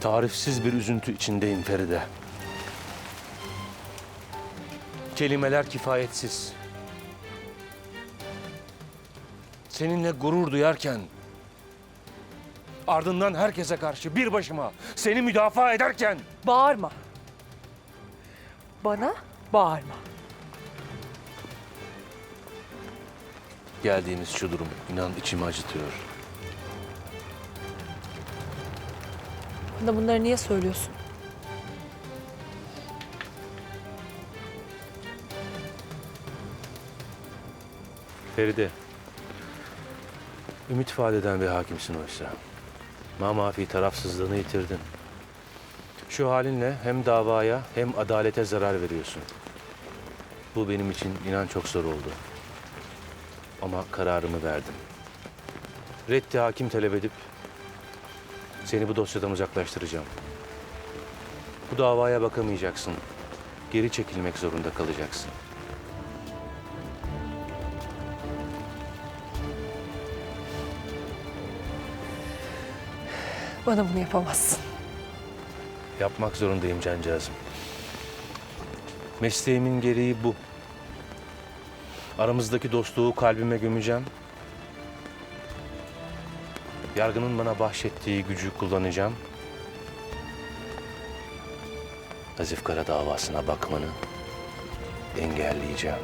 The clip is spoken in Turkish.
Tarifsiz bir üzüntü içindeyim Feride. Kelimeler kifayetsiz. Seninle gurur duyarken ardından herkese karşı bir başıma seni müdafaa ederken Bağırma. Bana bağırma. geldiğimiz şu durum inan içimi acıtıyor. Bana bunları niye söylüyorsun? Feride, ümit vadeden bir hakimsin oysa. Mamafi tarafsızlığını yitirdin. Şu halinle hem davaya hem adalete zarar veriyorsun. Bu benim için inan çok zor oldu. Ama kararımı verdim. Reddi hakim talep edip seni bu dosyadan uzaklaştıracağım. Bu davaya bakamayacaksın. Geri çekilmek zorunda kalacaksın. Bana bunu yapamazsın. Yapmak zorundayım cancağızım. Mesleğimin gereği bu. Aramızdaki dostluğu kalbime gömeceğim. Yargının bana bahşettiği gücü kullanacağım. Nazif Kara davasına bakmanı engelleyeceğim.